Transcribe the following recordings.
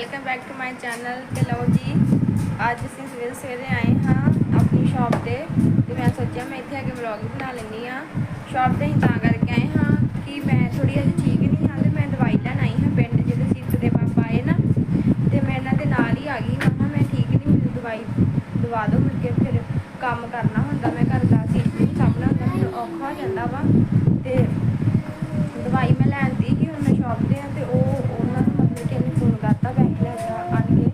Welcome back to my channel ਤੇ ਲਓ ਜੀ ਅੱਜ ਅਸੀਂ ਸਵੇਰੇ ਸਵੇਰੇ ਆਏ ਹਾਂ ਆਪਣੀ ਸ਼ਾਪ ਤੇ ਤੇ ਮੈਂ ਸੋਚਿਆ ਮੈਂ ਇੱਥੇ ਆ ਕੇ ਵਲੌਗ ਬਣਾ ਲੈਂਦੀ ਆ ਸ਼ਾਪ ਤੇ ਹੀ ਤਾਂ ਕਰਕੇ ਆਏ ਹਾਂ ਕਿ ਮੈਂ ਥੋੜੀ ਅੱਜ ਠੀਕ ਨਹੀਂ ਹਾਂ ਤੇ ਮੈਂ ਦਵਾਈ ਲੈਣ ਆਈ ਹਾਂ ਪਿੰਡ ਜਿਹਦੇ ਸੀਤ ਦੇ ਪਾਪਾ ਆਏ ਨਾ, ਤੇ ਮੈਂ ਇਹਨਾਂ ਦੇ ਨਾਲ ਹੀ ਆ ਗਈ। ਮੈਂ ਕਿਹਾ ਮੈਂ ਠੀਕ ਨਹੀਂ ਮੈਨੂੰ ਦਵਾਈ ਦਵਾ ਦਿਓ ਮੁੜ ਕੇ ਫਿਰ ਕੰਮ ਕਰਨਾ ਹੁੰਦਾ। ਮੈਂ ਘਰ ਦਾ ਸੀਟ ਨਹੀਂ ਸਾਹਮਣਾ ਹੁੰਦਾ ਫਿਰ ਔਖਾ ਹੋ ਜਾਂਦਾ ਵਾ ਤੇ ਦਵਾਈ ਮੈਂ ਲੈਣ ਦੀ ਕਿ ਹੁਣ ਮੈਂ ਸ਼ਾਪ ਤੇ ਆ ਤੇ ਉਹ ਉਹਨਾਂ ਨੂੰ ਮਤਲਬ ਕਿ ਇਹਨੇ ਫੋਨ ਕਰਤਾ ਬੈਂਕ ਲੈ ਜਾ ਆਣ ਕੇ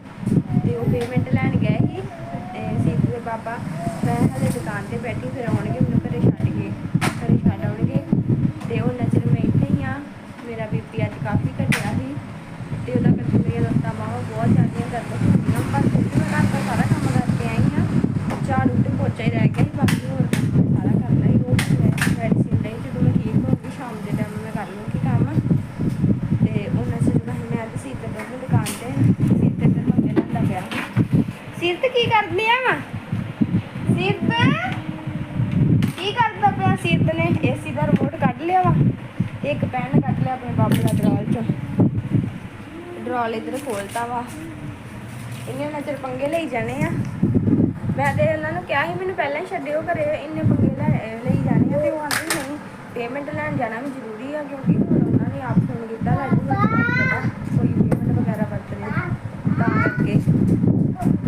ਤੇ ਉਹ ਪੇਮੈਂਟ ਲੈਣ ਗਏ ਸੀ ਤੇ ਸੀਤ ਦੇ ਪਾਪਾ ਮੈਂ ਹਲੇ ਦੁਕਾਨ ਤੇ ਬੈਠੀ, ਫਿਰ ਆਉਣਗੇ, ਮੈਨੂੰ ਘਰੇ ਛੱਡ ਕੇ ਘਰੇ ਛੱਡ ਆਉਣਗੇ ਤੇ ਉਹ ਨਜ਼ਰ ਮੈਂ ਇੱਥੇ ਹੀ ਆ ਮੇਰਾ ਬੀਪੀ ਅੱਜ ਕਾਫੀ ਘਟਿਆ ਸੀ ਤੇ ਉਹਦਾ ਕਰਕੇ ਮੇਰੀਆਂ ਲੱਤਾਂ ਬਾਹਾਂ ਬਹੁਤ ਜ਼ਿਆਦੀਆਂ ਦਰਦ ਹੁੰਦੀਆਂ। ਪਰ ਫਿਰ ਵੀ ਮੈਂ ਘਰ ਦਾ ਸਾਰਾ ਕੰਮ ਕਰਕੇ ਆਈ ਹਾਂ। ਝਾੜੂ ਤੇ ਪੋਚਾ ਹੀ ਰਹਿ ਗਿਆ ਸੀ ਬਾਕੀ ਹੋਰ ਕੰਮ ਮੈਂ ਸਾਰਾ ਕਰਨਾ ਹੀ ਉਹ ਮੈਂ ਮੈਡੀਸਿਨ ਲਈ ਜਦੋਂ ਮੈਂ ਠੀਕ ਹੋਊਗੀ ਸ਼ਾਮ ਦੇ ਟਾਈਮ ਮੈਂ ਕਰ ਲੂੰਗੀ ਕੰਮ ਤੇ ਉਹਨਾਂ ਚ ਮੈਂ ਮੈਂ ਅੱਜ ਸੀਤ ਦੇ ਦੁਕਾਨ ਤੇ ਸੀਤ ਤੇ ਮੰਗੇ ਲੈਂਦਾ ਪਿਆ ਸੀਤ ਕੀ ਕਰਦੀ ਆ ਵਾ ਸੀਤ ਕੀ ਕਰਦਾ ਪਿਆ ਸੀਤ ਨੇ ਏਸੀ ਦਾ ਰਿਮੋਟ ਕੱਢ ਲਿਆ ਵਾ। ਇੱਕ ਪੈਨ ਕੱਢ ਲਿਆ ਆਪਣੇ ਬਾਬੂ ਦਾ ਡਰਾਲ ਚੋਂ। ਡਰਾਲ ਇਧਰ ਖੋਲਤਾ ਵਾ। ਇਹਨੇ ਉਹਨਾਂ ਚਿਰ ਪੰਗੇ ਲਈ ਜਾਣੇ ਆ। ਮੈਂ ਤੇ ਇਹਨਾਂ ਨੂੰ ਕਿਹਾ ਸੀ, ਮੈਨੂੰ ਪਹਿਲਾਂ ਹੀ ਛੱਡਿਓ ਘਰੇ, ਇੰਨੇ ਪੰਗੇ ਲੈ ਲਈ ਜਾਣੇ ਆ ਤੇ ਉਹ ਆਂਦੇ ਨਹੀਂ ਪੇਮੈਂਟ ਲੈਣ ਜਾਣਾ ਵੀ ਜ਼ਰੂਰੀ ਆ ਕਿਉਂਕਿ ਹੁਣ ਉਹਨਾਂ ਨੇ ਆਪ ਫੋਨ ਕੀਤਾ ਲੈ ਜੂਗਾ ਕੋਈ ਪੇਮੈਂਟ ਵਗੈਰਾ ਵਰਤਣੀ ਤਾਂ ਕਰਕੇ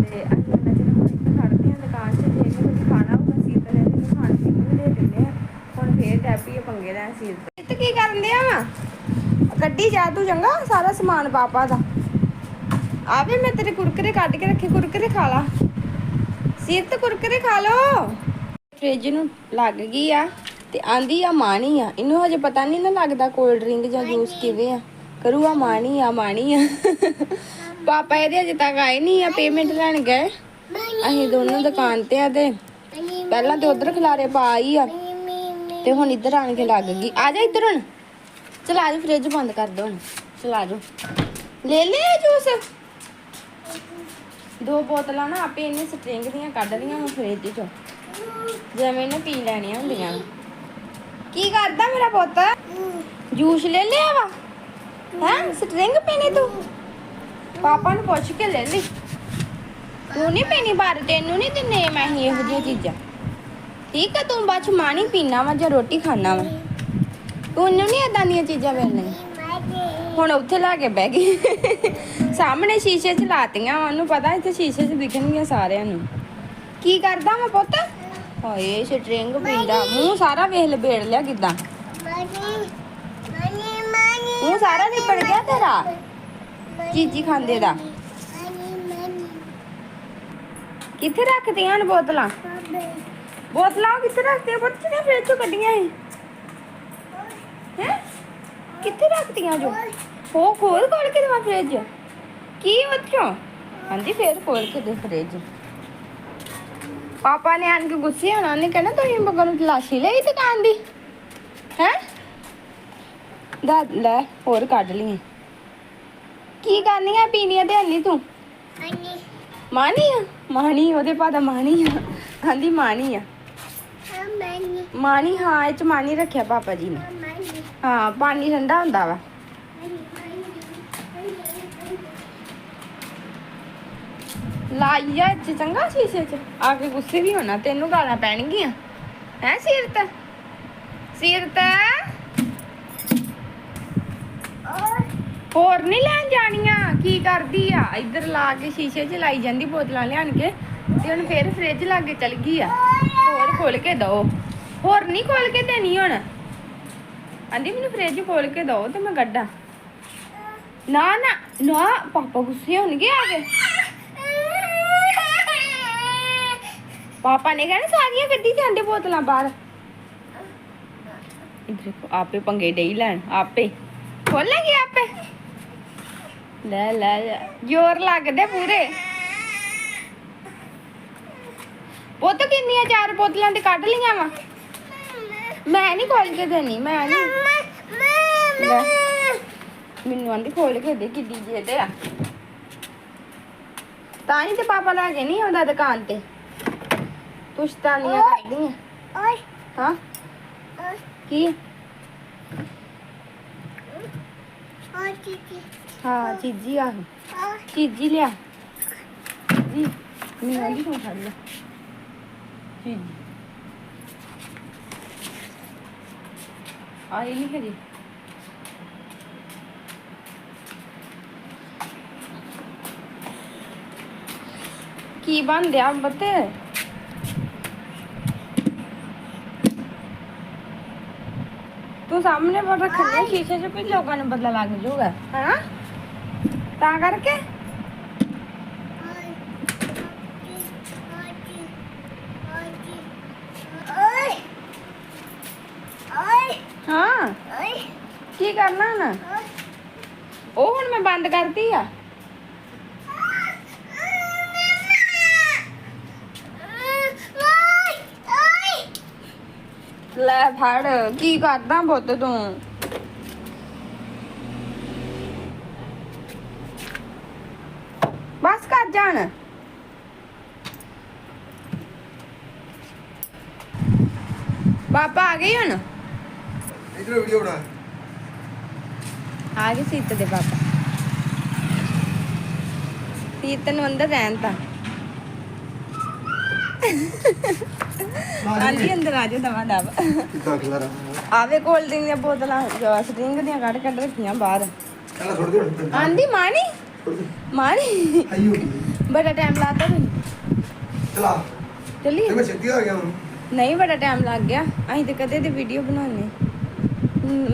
ਤੇ ਅਸੀਂ ਉਹਨਾਂ ਚਿਰ ਹੁਣ ਇੱਥੇ ਖੜਦੇ ਆ ਦੁਕਾਨ 'ਚ ਜੇ ਵੀ ਕੁਝ ਖਾਣਾ ਹੋਊਗਾ ਸੀਤ ਨੇ ਇਹਨੂੰ ਖਾਣ ਪੀਣ ਨੂੰ ਦੇ ਦਿੰਦੇ ਆ ਹੁਣ ਡੈਪੀ ਪੰਗੇ ਲੈਣ ਸੀਤ ਤੇ। ਕੀ ਕਰਨ ਦਿਆ ਵਾ? ਗੱਡੀ ਜਾ ਤੂੰ ਚੰਗਾ ਸਾਰਾ ਸਮਾਨ ਪਾਪਾ ਦਾ। ਆਵੇ ਮੈਂ ਤੇਰੇ ਕੁਰਕਰੇ ਕੱਢ ਕੇ ਰੱਖੇ ਕੁਰਕਰੇ ਖਾ ਲਾ। ਸਿਰ ਤੇ ਕੁਰਕਰੇ ਖਾ ਲੋ ਫ੍ਰਿਜ ਨੂੰ ਲੱਗ ਗਈ ਆ ਤੇ ਆਂਦੀ ਆ ਮਾਣੀ ਆ। ਇਹਨੂੰ ਹਜੇ ਪਤਾ ਨਹੀਂ ਨਾ ਲੱਗਦਾ ਕੋਲਡ ਡਰਿੰਕ ਜਾਂ ਜੂਸ ਕਿਵੇਂ ਆ। ਕਰੂਗਾ ਮਾਣੀ ਆ ਮਾਣੀ ਆ। ਪਾਪਾ ਇਹਦੇ ਅਜੇ ਤੱਕ ਆਏ ਨਹੀਂ ਆ ਪੇਮੈਂਟ ਲੈਣ ਗਏ। ਅਸੀਂ ਦੋਨੋਂ ਦੁਕਾਨ ਤੇ ਆ ਤੇ ਪਹਿਲਾਂ ਤੇ ਉਧਰ ਖਿਲਾਰੇ ਪਾ ਆਈ ਆ। ਤੇ ਹੁਣ ਇੱਧਰ ਆਣ ਕੇ ਲੱਗ ਗਈ। ਆ ਜਾ ਇੱਧਰ ਹੁਣ। ਚਲ ਆ ਜਾ ਫ੍ਰਿਜ ਬੰਦ ਕਰ ਦੋ ਹੁਣ। ਚਲ ਆ ਜਾ ਲੈ ਲੈ ਜੂਸ। ਦੋ ਬੋਤਲਾਂ ਨਾ ਆਪੇ ਇਹਨੇ ਸਟ੍ਰਿੰਗ ਦੀਆਂ ਕੱਢ ਲਈਆਂ ਮੈਂ ਫ੍ਰਿਜ ਚੋਂ। ਜਿਵੇਂ ਇਹਨੇ ਪੀ ਲੈਣੀਆਂ ਹੁੰਦੀਆਂ। ਕੀ ਕਰਦਾ ਮੇਰਾ ਪੁੱਤ? ਜੂਸ ਲੈ ਲਿਆ ਵਾ? ਹੈ? ਸਟ੍ਰਿੰਗ ਪੀਣੀ ਤੂੰ? ਪਾਪਾ ਨੂੰ ਪੁੱਛ ਕੇ ਲੈ ਲਈ। ਤੂੰ ਨਹੀਂ ਪੀਣੀ ਬਾਹਰ, ਤੈਨੂੰ ਨਹੀਂ ਦਿੰਨੇ ਮੈਂ ਇਹੋ ਜਿਹੀਆਂ ਚੀਜ਼ਾਂ। ਠੀਕ ਆ, ਤੂੰ ਬਾਅਦ ਚ ਮਾਣੀ ਪੀਣਾ ਵਾ ਜਾਂ ਰੋਟੀ ਖਾਣਾ ਵਾ? ਤੂੰ ਨਹੀਂ ਏਦਾਂ ਦੀਆਂ ਚੀਜ਼ਾਂ ਵੇਲਣੀਆਂ ਹੁਣ ਉੱਥੇ ਲਾ ਕੇ ਬਹਿ ਗਈ। ਸਾਹਮਣੇ ਸ਼ੀਸ਼ੇ 'ਚ ਲਾਤੀਆਂ ਉਹਨੂੰ ਪਤਾ ਇੱਥੇ ਸ਼ੀਸ਼ੇ 'ਚ ਦਿਖਣਗੀਆਂ ਸਾਰਿਆਂ ਨੂੰ। ਕੀ ਕਰਦਾ ਮੈਂ ਪੁੱਤ? ਹਾਏ, ਸਟ੍ਰਿੰਗ ਪੀਂਦਾ ਮੂੰਹ ਸਾਰਾ ਵੇਖ ਲਬੇੜ ਲਿਆ ਕਿਦਾਂ? ਮੂੰਹ ਸਾਰਾ ਨਿਪੜ ਗਿਆ ਤੇਰਾ? ਚੀਜੀ ਖਾਂਦੇ ਦਾ। ਕਿੱਥੇ ਰੱਖਦੀਆਂ ਹਨ ਬੋਤਲਾਂ? ਬੋਤਲਾਂ ਉਹ ਕਿੱਥੇ ਰੱਖਦੀਆਂ ਪੁੱਤ ਨੇ ਫ੍ਰਿਜ ਚੋਂ ਕੱਢੀਆਂ ਸੀ ਹੈ? ਕਿੱਥੇ ਰੱਖਦੀਆਂ ਜੋ? ਹੋ ਖੋਲ ਖੋਲ ਕੇ ਦਵਾ ਫ੍ਰਿਜ ਕੀ ਉੱਥੋਂ? ਹਾਂਜੀ ਫੇਰ ਖੋਲ ਕੇ ਦੇ ਫ੍ਰਿਜ ਪਾਪਾ ਨੇ ਆਣ ਕੇ ਗੁੱਸੇ ਹੋਣਾ ਉਹਨੇ ਕਹਿਣਾ ਤੁਸੀਂ ਮਗਰ ਨੂੰ ਤਲਾਸ਼ੀ ਲਈ ਦੁਕਾਨ ਦੀ? ਹੈ? ਦਾ ਲੈ ਹੋਰ ਕੱਢ ਲਈ। ਕੀ ਕਰਨੀਆਂ ਪੀਣੀਆਂ ਤੇ ਹਲੀ ਤੂੰ? ਮਾਣੀ ਆ? ਮਾਣੀ ਉਹਦੇ ਪਾਦਾ ਮਾਣੀ ਆ। ਕਹਿੰਦੀ ਮਾਣੀ ਆ। ਮਾਣੀ ਹਾਂ, ਇਹ ਚ ਮਾਣੀ ਰੱਖਿਆ ਪਾਪਾ ਜੀ ਨੇ। ਹਾਂ, ਪਾਣੀ ਠੰਡਾ ਹੁੰਦਾ ਵਾ। ਲਾਈਆ ਚ ਚੰਗਾ ਸ਼ੀਸ਼ੇ ਚ। ਆ ਕੇ ਗੁੱਸੇ ਵੀ ਹੋਣਾ, ਤੈਨੂੰ ਗਾਲਾਂ ਪੈਣਗੀਆਂ। ਹੈ, ਸਿਰਤ? ਸਿਰਤ? ਹੋਰ ਨਹੀਂ ਲੈਣ ਜਾਣੀਆਂ, ਕੀ ਕਰਦੀ ਆ? ਇੱਧਰ ਲਾ ਕੇ ਸ਼ੀਸ਼ੇ 'ਚ ਲਾਈ ਜਾਂਦੀ ਬੋਤਲਾਂ ਲਿਆਣ ਕੇ, ਤੇ ਹੁਣ ਫੇਰ ਫ੍ਰਿਜ ਕੇ ਚਲ ਗਈ ਆ। ਹੋਰ ਖੋਲ ਕੇ ਦੋ ਹੋਰ ਨਹੀਂ ਖੋਲ ਕੇ ਦੇਣੀ ਹੁਣ। ਆਂਦੀ ਮੈਨੂੰ ਫ੍ਰਿਜ ਖੋਲ ਕੇ ਦੋ ਤੇ ਮੈਂ ਗੱਡਾ। ਨਾ ਨਾ ਨਾ, ਪਾਪਾ ਗੁੱਸੇ ਹੋਣਗੇ ਆ ਕੇ। ਪਾਪਾ ਨੇ ਕਹਿਣਾ ਸਾਰੀਆਂ ਗੱਡੀ ਜਾਂਦੇ ਬੋਤਲਾਂ ਬਾਹਰ। ਇੱਧਰ ਆਪੇ ਪੰਗੇ ਡਈ ਲੈਣ, ਆਪੇ। ਖੋਲਾਂਗੇ ਆਪੇ। ਲੈ ਲੈ ਲੈ, ਜ਼ੋਰ ਲੱਗਦੇ ਪੂਰੇ। ਪੁੱਤ ਕਿੰਨੀਆਂ ਚਾਰ ਬੋਤਲਾਂ ਤੇ ਕੱਢ ਲੀਆਂ ਵਾ? ਮੈਂ ਨਹੀਂ ਖੋਲ ਕੇ ਦੇਣੀ ਮੈਂ ਨਹੀਂ। ਲੈ। ਮੈਨੂੰ ਆਂਦੀ ਖੋਲ ਕੇ ਦੇ ਕਿੱਡੀ ਜੇ ਤੇ ਆ। ਤਾਂ ਹੀ ਤੇ ਪਾਪਾ ਲੈ ਕੇ ਨਹੀਂ ਆਉਂਦਾ ਦੁਕਾਨ ਤੇ। ਪੁਸ਼ਤਾਨੀਆਂ ਕਰਦੀਆਂ। ਹਾਂ? ਕੀ? ਹਾਂ ਚੀਜੀ ਆ। ਚੀਜੀ ਲਿਆ। ਜੀ ਨਹੀਂ ਆਂਦੀ ਤੂੰ ਲੈ। ਚੀਜੀ। ਆਈ ਨਹੀਂ ਹਜੇ ਕੀ ਬਣ ਰਿਹਾ ਬੱਤੇ ਤੂੰ ਸਾਹਮਣੇ ਪਰ ਰੱਖਣੀ ਸ਼ੀਸ਼ੇ 'ਚ ਵੀ ਲੋਕਾਂ ਨੂੰ ਪਤਾ ਲੱਗ ਜਾਊਗਾ ਹਾਂ ਤਾਂ ਕਰਕੇ ਹਾਂ ਕੀ ਕਰਨਾ ਹੁਣ? ਉਹ ਹੁਣ ਮੈਂ ਬੰਦ ਕਰਤੀ ਆ। ਲੈ ਫੜ, ਕੀ ਕਰਦਾ ਪੁੱਤ ਤੂੰ? ਬਸ ਕਰ ਜਾਣ। ਪਾਪਾ ਆ ਗਏ ਹੁਣ? ਇਧਰ ਵੀਡੀਓ ਬਣਾ। ਆ ਗਏ ਸੀਤ ਦੇ ਪਾਪਾ ਸੀਤ ਨੂੰ ਅੰਦਰ ਰਹਿਣ ਤਾਂ। ਆਂਦੀ ਅੰਦਰ ਆ ਜਾ ਦਵਾ ਦਵ ਆਵੇ ਡਰਿੰਕ ਦੀਆਂ ਬੋਤਲਾਂ ਸਟਿੰਗ ਦੀਆਂ ਕੱਢ ਕੱਢ ਰੱਖੀਆਂ ਬਾਹਰ। ਆਂਦੀ ਮਾਣੀ ਮਾਣੀ ਬੜਾ ਟਾਈਮ ਲਾਤਾ ਤੈਨੂੰ ਚਲਾ। ਚੱਲੀ ਮੈਂ ਛੇਤੀ ਆ ਗਿਆ ਹੁਣ। ਨਹੀਂ ਬੜਾ ਟਾਈਮ ਲੱਗ ਗਿਆ। ਅਸੀਂ ਤੇ ਕਦੇ ਦੀ ਵੀਡੀਓ ਬਣਾਉਣੇ।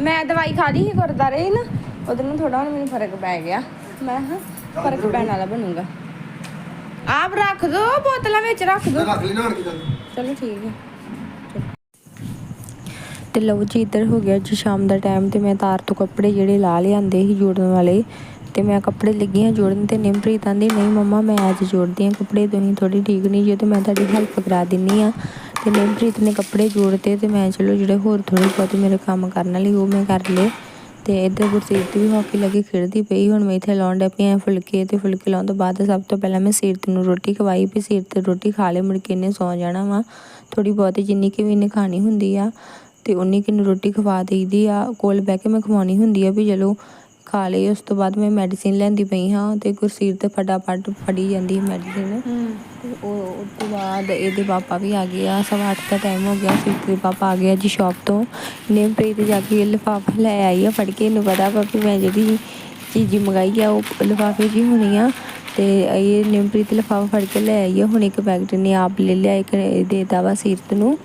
ਮੈਂ ਦਵਾਈ ਖਾ ਲਈ ਸੀ ਗੁਰਦਾਰੇ ਨਾ। ਉਹਦੇ ਨਾਲ ਥੋੜਾ ਹੁਣ ਮੈਨੂੰ ਫ਼ਰਕ ਪੈ ਗਿਆ। ਮੈਂ ਹਾਂ ਫ਼ਰਕ ਪੈਣ ਵਾਲਾ ਬਣੂਗਾ। ਆਪ ਰੱਖ ਦੋ ਬੋਤਲਾਂ ਵਿੱਚ ਰੱਖ ਦੋ। ਰੱਖ ਲਈ ਨਾਣ ਕਿਦਾਂ ਚਲੋ ਠੀਕ ਹੈ। ਤੇ ਲਓ ਜੀ ਇੱਧਰ ਹੋ ਗਿਆ ਜੀ ਸ਼ਾਮ ਦਾ ਟਾਈਮ ਤੇ ਮੈਂ ਤਾਰ ਤੋਂ ਕੱਪੜੇ ਜਿਹੜੇ ਲਾ ਲਿਆਂਦੇ ਸੀ ਜੋੜਨ ਵਾਲੇ ਤੇ ਮੈਂ ਕੱਪੜੇ ਲੱਗੀ ਹਾਂ ਜੋੜਨ ਤੇ ਨਿਮਪ੍ਰੀਤ ਆਂਦੀ ਨਹੀਂ ਮੰਮਾ ਮੈਂ ਅੱਜ ਜੋੜਦੀ ਹਾਂ ਕੱਪੜੇ ਤੁਸੀਂ ਥੋੜੀ ਠੀਕ ਨਹੀਂ ਜੇ ਤੇ ਮੈਂ ਤੁਹਾਡੀ ਹੈਲਪ ਕਰਾ ਦਿੰਨੀ ਆ। ਤੇ ਨਿਮਪ੍ਰੀਤ ਨੇ ਕੱਪੜੇ ਜੋੜਤੇ ਤੇ ਮੈਂ ਚਲੋ ਜਿਹੜੇ ਹੋਰ ਥੋੜੇ ਬਹੁਤ ਮੇਰੇ ਕੰਮ ਕਰਨ ਵਾਲੀ ਉਹ ਮੈਂ ਕਰ ਲਏ। ਤੇ ਇੱਧਰ ਗੁਰਸੀਰਤ ਵੀ ਹਾਕੀ ਲੱਗੀ ਖੇਡਦੀ ਪਈ, ਹੁਣ ਮੈਂ ਇੱਥੇ ਲਾਉਣ ਡੇ ਪਈ ਆ ਫੁਲਕੇ ਤੇ ਫੁਲਕੇ ਲਾਉਣ ਤੋਂ ਬਾਅਦ ਸਭ ਤੋਂ ਪਹਿਲਾਂ ਮੈਂ ਸੀਰਤ ਨੂੰ ਰੋਟੀ ਖਵਾਈ ਵੀ ਸੀਰਤ ਰੋਟੀ ਖਾ ਲੇ ਮੁੜ ਕੇ ਇਹਨੇ ਸੌ ਜਾਣਾ ਵਾ। ਥੋੜੀ ਬਹੁਤੀ ਜਿੰਨੀ ਕਿ ਵੀ ਇਹਨੇ ਖਾਣੀ ਹੁੰਦੀ ਆ, ਤੇ ਉਨੀ ਕਿ ਰੋਟੀ ਖਵਾ ਦੇਈਦੀ ਆ, ਕੋਲ ਬਹਿ ਕੇ ਮੈਂ ਖਵਾਉਣੀ ਹੁੰਦੀ ਆ ਵੀ ਚਲੋ ਖਾ ਲਈ ਉਸ ਤੋਂ ਬਾਅਦ ਮੈਂ ਮੈਡੀਸਿਨ ਲੈਂਦੀ ਪਈ ਹਾਂ ਤੇ ਗੁਰਸੀਰਤ ਫਟਾਫਟ ਫੜੀ ਜਾਂਦੀ ਹੈ ਮੈਡੀਸਿਨ ਤੇ ਉਹ ਉਸ ਤੋਂ ਬਾਅਦ ਇਹਦੇ ਪਾਪਾ ਵੀ ਆ ਗਏ ਆ ਸਵਾ ਅੱਠ ਦਾ ਟਾਈਮ ਹੋ ਗਿਆ ਸੀਰਤ ਦੇ ਪਾਪਾ ਆ ਗਿਆ ਜੀ ਸ਼ਾਪ ਤੋਂ। ਨੇਮਪ੍ਰੀਤ ਜਾ ਕੇ ਲਿਫਾਫਾ ਲੈ ਆਈ ਆ ਫੜ ਕੇ ਇਹਨੂੰ ਪਤਾ ਵਾ ਵੀ ਮੈਂ ਜਿਹੜੀ ਚੀਜ਼ੀ ਮੰਗਾਈ ਆ ਉਹ ਲਿਫਾਫੇ ਹੀ ਹੋਣੀ ਆ। ਤੇ ਇਹ ਨਿਮਪ੍ਰੀਤ ਲਿਫਾਫਾ ਫੜ ਕੇ ਲੈ ਆਈ ਆ ਹੁਣ ਇੱਕ ਪੈਕਟ ਨੇ ਆਪ ਲੈ ਲਿਆ ਇੱਕ ਨੇ ਦੇਤਾ ਵਾ ਸੀਰਤ ਨੂੰ।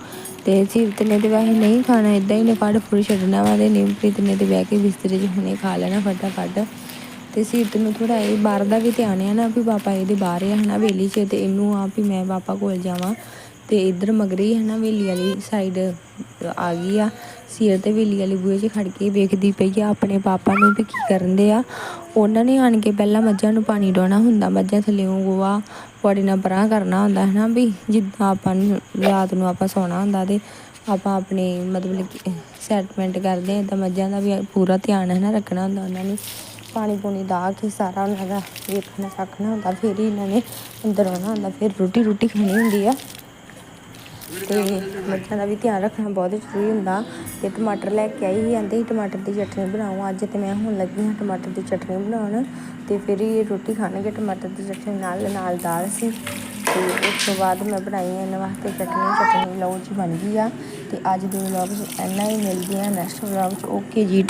ਤੇ ਸੀਰਤ ਨੇ ਤੇ ਵੈਸੇ ਨਹੀਂ ਖਾਣਾ ਇਦਾਂ ਹੀ ਨੇ ਫੜ ਫੁੜ ਛੱਡਣਾ ਵਾ ਤੇ ਨਿਮਪ੍ਰੀਤ ਨੇ ਤੇ ਬਹਿ ਕੇ ਬਿਸਤਰੇ 'ਚ ਹੁਣੇ ਖਾ ਲੈਣਾ ਫਟਾਫਟ। ਤੇ ਸੀਰਤ ਨੂੰ ਥੋੜਾ ਇਹ ਬਾਹਰ ਦਾ ਵੀ ਧਿਆਨ ਆ ਨਾ ਵੀ ਪਾਪਾ ਇਹਦੇ ਬਾਹਰ ਆ, ਹਨਾ ਵੇਲੀ 'ਚ ਤੇ ਇਹਨੂੰ ਆ ਵੀ ਮੈਂ ਪਾਪਾ ਕੋਲ ਜਾਵਾਂ। ਤੇ ਇੱਧਰ ਮਗਰੀ ਹੈ ਨਾ ਵੇਲੀ ਵਾਲੀ ਸਾਈਡ ਆ ਗਈ ਆ। ਸੀਰਤ ਤੇ ਵੇਲੀ ਵਾਲੀ ਬੂਹੇ 'ਚ ਖੜ ਕੇ ਵੇਖਦੀ ਪਈ ਆ ਆਪਣੇ ਪਾਪਾ ਨੂੰ ਵੀ ਕੀ ਕਰਨ ਦੇ ਆ। ਉਹਨਾਂ ਨੇ ਆਣ ਕੇ ਪਹਿਲਾਂ ਮੱਝਾਂ ਨੂੰ ਪਾਣੀ ਡਾਉਣਾ ਹੁੰਦਾ, ਮੱਝਾਂ ਥੱਲੇੋਂ ਗੋਆ ਪੌੜੀ ਨਾਲ ਪਰਾਂ ਕਰਨਾ ਹੁੰਦਾ ਹੈ ਨਾ ਵੀ ਜਿੱਦਾਂ ਆਪਾਂ ਰਾਤ ਨੂੰ ਆਪਾਂ ਸੌਣਾ ਹੁੰਦਾ ਤੇ ਆਪਾਂ ਆਪਣੇ ਮਤਲਬ ਕਿ ਸੈਟਮੈਂਟ ਕਰਦੇ ਹਾਂ ਤਾਂ ਮੱਝਾਂ ਦਾ ਵੀ ਪੂਰਾ ਧਿਆਨ ਹੈ ਨਾ ਰੱਖਣਾ ਹੁੰਦਾ ਉਹਨਾਂ ਨੇ। ਪਾਣੀ ਪੂਣੀ ਦਾ ਕੇ ਸਾਰਾ ਉਹਨਾਂ ਦਾ ਵੇਖਣਾ ਚੱਕਣਾ ਹੁੰਦਾ, ਫਿਰ ਹੀ ਇਹਨਾਂ ਨੇ ਅੰਦਰ ਆਉਣਾ ਹੁੰਦਾ, ਫਿਰ ਰੋਟੀ ਰੋਟੀ ਖਾਣੀ ਹੁੰਦੀ ਆ। ਤੇ ਮੱਝਾਂ ਦਾ ਵੀ ਧਿਆਨ ਰੱਖਣਾ ਬਹੁਤ ਜ਼ਰੂਰੀ ਹੁੰਦਾ। ਤੇ ਟਮਾਟਰ ਲੈ ਕੇ ਆਈ ਸੀ ਆਂਦੇ ਸੀ ਟਮਾਟਰ ਦੀ ਚਟਨੀ ਬਣਾਓ। ਅੱਜ ਤੇ ਮੈਂ ਹੁਣ ਲੱਗੀ ਹਾਂ ਟਮਾਟਰ ਦੀ ਚਟਨੀ ਬਣਾਉਣ। ਤੇ ਫਿਰ ਹੀ ਰੋਟੀ ਖਾਣਗੇ ਟਮਾਟਰ ਦੀ ਚਟਨੀ ਨਾਲ ਨਾਲ ਦਾਲ ਸੀ। ਤੇ ਉਸ ਤੋਂ ਬਾਅਦ ਮੈਂ ਬਣਾਈ ਹੈ ਇਹਨਾਂ ਵਾਸਤੇ ਚਟਨੀ। ਚਟਨੀ ਲਓ ਜੀ, ਬਣ ਗਈ ਆ। ਤੇ ਅੱਜ ਦੇ ਵਲੌਗ 'ਚ ਇੰਨਾ ਹੀ, ਮਿਲਦੀ ਆ ਨੈਕਸਟ ਵਲੌਗ 'ਚ। ਓਕੇ ਜੀ